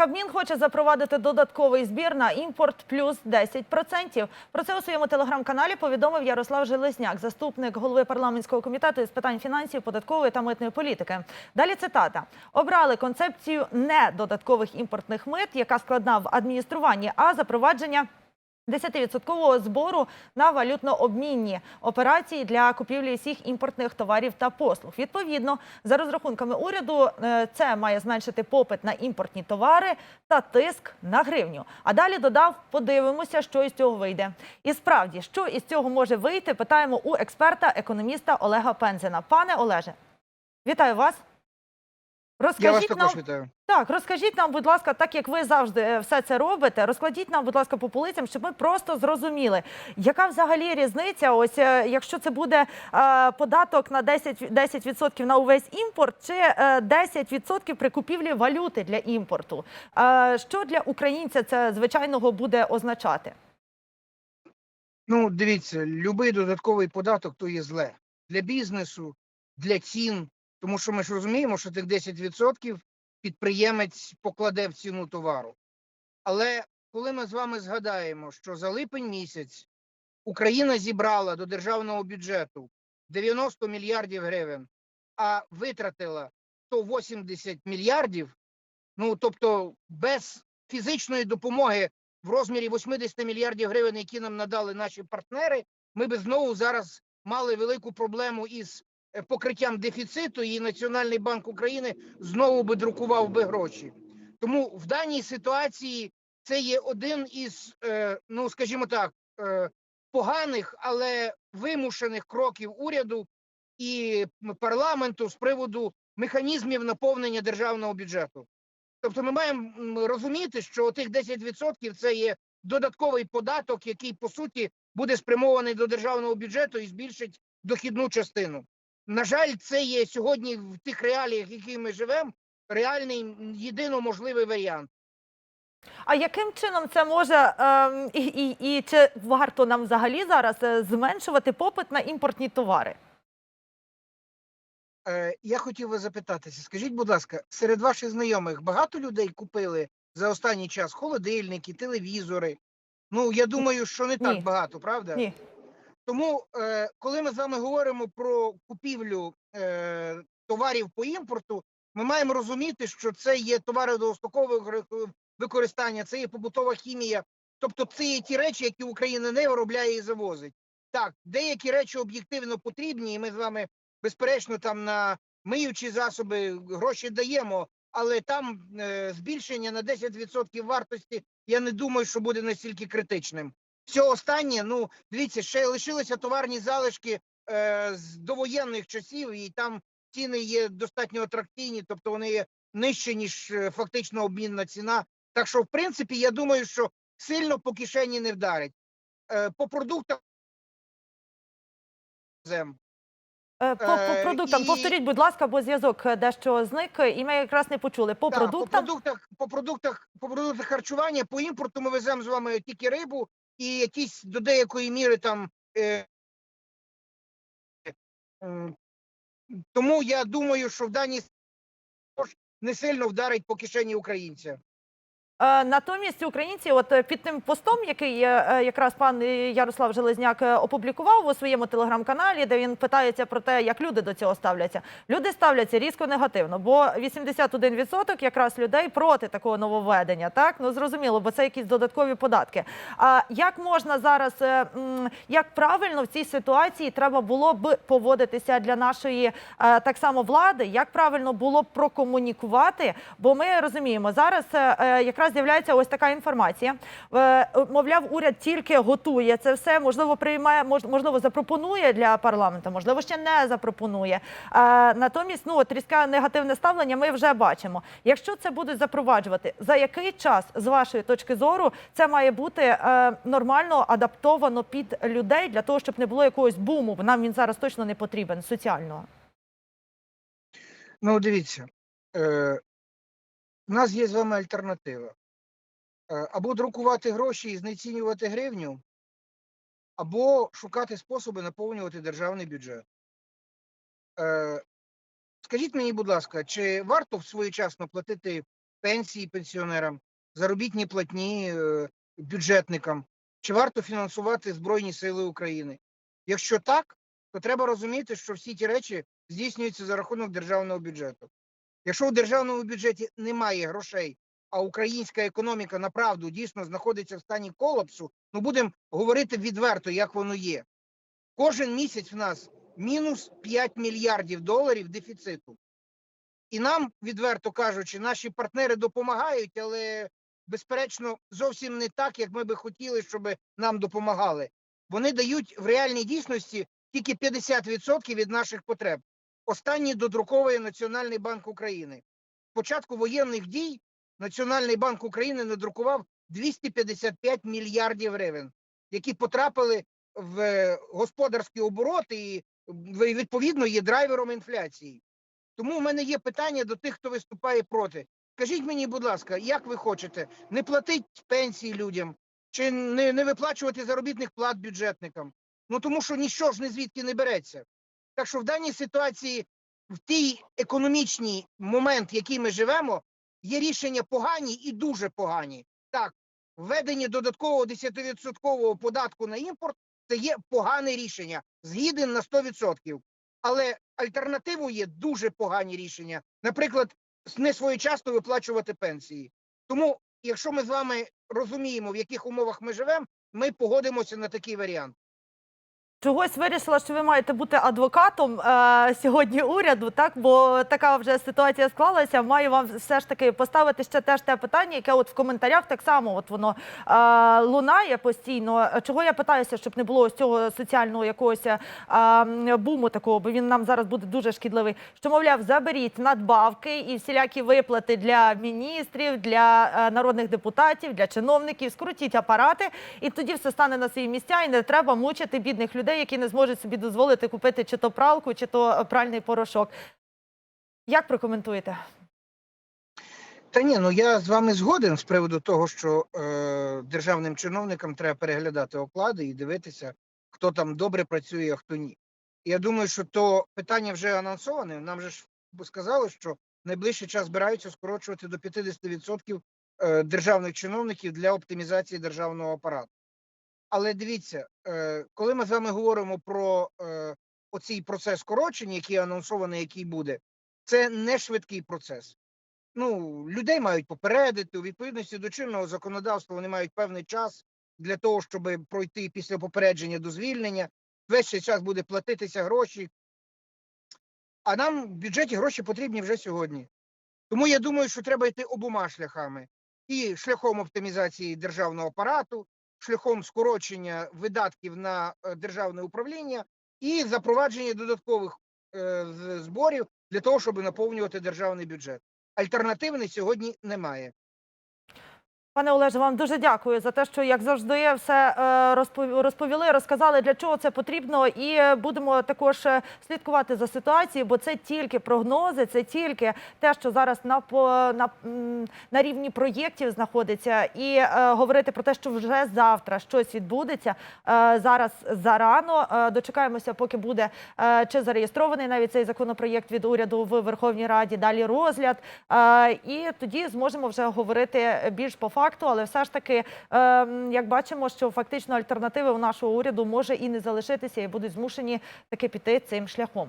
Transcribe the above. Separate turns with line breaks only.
Кабмін хоче запровадити додатковий збір на імпорт плюс 10%. Про це у своєму телеграм-каналі повідомив Ярослав Железняк, заступник голови парламентського комітету з питань фінансів, податкової та митної політики. Далі цитата: обрали концепцію не додаткових імпортних мит, яка складна в адмініструванні, а запровадження. 10% збору на валютно-обмінні операції для купівлі всіх імпортних товарів та послуг. Відповідно, за розрахунками уряду, е, це має зменшити попит на імпортні товари та тиск на гривню. А далі додав: подивимося, що із цього вийде. І справді, що із цього може вийти, питаємо у експерта, економіста Олега Пензена. Пане Олеже, вітаю вас. Розкажіть
Я вас
нам,
також вітаю.
так, розкажіть нам, будь ласка, так як ви завжди е, все це робите, розкладіть нам, будь ласка, по полицям, щоб ми просто зрозуміли, яка взагалі різниця, ось е, якщо це буде е, податок на 10%, 10% на увесь імпорт, чи е, 10% при купівлі валюти для імпорту. Е, що для українця це звичайного буде означати?
Ну, дивіться, будь-який додатковий податок то є зле для бізнесу, для цін. Тому що ми ж розуміємо, що тих 10% підприємець покладе в ціну товару. Але коли ми з вами згадаємо, що за липень місяць Україна зібрала до державного бюджету 90 мільярдів гривень, а витратила 180 мільярдів, ну тобто без фізичної допомоги в розмірі 80 мільярдів гривень, які нам надали наші партнери, ми би знову зараз мали велику проблему із покриттям дефіциту, і Національний банк України знову би друкував би гроші. Тому в даній ситуації це є один із, е, ну скажімо так, е, поганих, але вимушених кроків уряду і парламенту з приводу механізмів наповнення державного бюджету. Тобто ми маємо розуміти, що тих 10% це є додатковий податок, який по суті буде спрямований до державного бюджету і збільшить дохідну частину. На жаль, це є сьогодні в тих реаліях, в яких ми живемо, реальний єдино можливий варіант.
А яким чином це може ем, і, і, і чи варто нам взагалі зараз е, зменшувати попит на імпортні товари?
Е, я хотів вас запитатися, скажіть, будь ласка, серед ваших знайомих багато людей купили за останній час холодильники, телевізори? Ну, я думаю, що не так
Ні.
багато, правда?
Ні.
Тому, е, коли ми з вами говоримо про купівлю е, товарів по імпорту, ми маємо розуміти, що це є товари довгострокового використання, це є побутова хімія. Тобто, це є ті речі, які Україна не виробляє і завозить. Так, деякі речі об'єктивно потрібні, і ми з вами, безперечно, там на миючі засоби гроші даємо, але там е, збільшення на 10% вартості, я не думаю, що буде настільки критичним. Все останнє, ну дивіться, ще лишилися товарні залишки е, з довоєнних часів, і там ціни є достатньо атракційні, тобто вони є нижче, ніж е, фактично обмінна ціна. Так що, в принципі, я думаю, що сильно по кишені не вдарить. Е, по продуктах зем.
Е, По, по
Е,
продуктам
і-
повторіть, будь ласка, бо зв'язок дещо зник, і ми якраз не почули. По
Так,
продуктам
по продуктах, по продуктах, по продуктах харчування, по імпорту ми веземо з вами тільки рибу і якісь до деякої міри там. Е, е, тому я думаю, що в даній не сильно вдарить по кишені українця.
Е, Натомість українці, от е, під тим постом, який е, якраз пан Ярослав Железняк опублікував у своєму телеграм-каналі, де він питається про те, як люди до цього ставляться. Люди ставляться різко негативно, бо 81% якраз людей проти такого нововведення. Так ну зрозуміло, бо це якісь додаткові податки. А як можна зараз, як правильно в цій ситуації треба було б поводитися для нашої так само влади? Як правильно було б прокомунікувати? Бо ми розуміємо, зараз е, е, якраз з'являється ось така інформація. Е, Мовляв, уряд тільки готує це все, можливо, приймає, мож- можливо, запропонує для парламенту, можливо, ще не запропонує. Е, Натомість, ну от різке негативне ставлення ми вже бачимо. Якщо це будуть запроваджувати, за який час, з вашої точки зору, це має бути е, нормально адаптовано під людей для того, щоб не було якогось буму? Нам він зараз точно не потрібен соціального.
Ну, дивіться, е, у нас є з вами альтернатива. Е, або друкувати гроші і знецінювати гривню, або шукати способи наповнювати державний бюджет. Е, скажіть мені, будь ласка, чи варто своєчасно платити пенсії пенсіонерам, заробітні платні е, бюджетникам? Чи варто фінансувати Збройні Сили України? Якщо так, то треба розуміти, що всі ті речі здійснюються за рахунок державного бюджету. Якщо у державному бюджеті немає грошей, а українська економіка направду дійсно знаходиться в стані колапсу, ну будемо говорити відверто, як воно є. Кожен місяць в нас мінус 5 мільярдів доларів дефіциту. І нам, відверто кажучи, наші партнери допомагають, але, безперечно, зовсім не так, як ми би хотіли, щоб нам допомагали. Вони дають в реальній дійсності тільки 50% від наших потреб. Останній додруковує Національний банк України. З початку воєнних дій Національний банк України надрукував 255 мільярдів гривень, які потрапили в е, господарські обороти і відповідно є драйвером інфляції. Тому в мене є питання до тих, хто виступає проти. Скажіть мені, будь ласка, як ви хочете не платити пенсії людям чи не, не виплачувати заробітних плат бюджетникам? Ну тому що нічого ж не звідки не береться. Так що в даній ситуації, в тій економічній момент, в який ми живемо, є рішення погані і дуже погані. Так, введення додаткового 10% податку на імпорт це є погане рішення, згіден на 100%. Але альтернативою є дуже погані рішення. Наприклад, не своєчасно виплачувати пенсії. Тому, якщо ми з вами розуміємо, в яких умовах ми живемо, ми погодимося на такий варіант.
Чогось вирішила, що ви маєте бути адвокатом е, сьогодні уряду, так бо така вже ситуація склалася. Маю вам все ж таки поставити ще теж те питання, яке от в коментарях так само от воно е, лунає постійно. Чого я питаюся, щоб не було ось цього соціального якогось е, буму такого, бо він нам зараз буде дуже шкідливий. Що мовляв, заберіть надбавки і всілякі виплати для міністрів, для е, народних депутатів, для чиновників, скрутіть апарати, і тоді все стане на свої місця, і не треба мучити бідних людей, які не зможуть собі дозволити купити чи то пралку, чи то е, пральний порошок. Як прокоментуєте?
Та ні, ну я з вами згоден з приводу того, що е, державним чиновникам треба переглядати оклади і дивитися, хто там добре працює, а хто ні. Я думаю, що то питання вже анонсоване. Нам же ж сказали, що найближчий час збираються скорочувати до 50% е, державних чиновників для оптимізації державного апарату. Але дивіться, е, коли ми з вами говоримо про е, оцей процес скорочення, який анонсований, який буде, це не швидкий процес ну, людей мають попередити у відповідності до чинного законодавства. Вони мають певний час для того, щоб пройти після попередження до звільнення. Весь цей час буде платитися гроші. А нам в бюджеті гроші потрібні вже сьогодні. Тому я думаю, що треба йти обома шляхами: і шляхом оптимізації державного апарату, шляхом скорочення видатків на е, державне управління і запровадження додаткових е, зборів для того, щоб наповнювати державний бюджет. Альтернативний сьогодні немає.
Пане Олеже, вам дуже дякую за те, що як завжди все е, розповіли, розказали для чого це потрібно, і е, будемо також е, слідкувати за ситуацією, бо це тільки прогнози, це тільки те, що зараз на на, на рівні проєктів знаходиться, і е, говорити про те, що вже завтра щось відбудеться. Е, зараз зарано Е, дочекаємося, поки буде е, чи зареєстрований навіть цей законопроєкт від уряду в Верховній Раді. Далі розгляд, Е, і тоді зможемо вже говорити більш по факту, але все ж таки, е, як бачимо, що фактично альтернативи у нашого уряду може і не залишитися, і будуть змушені таки піти цим шляхом.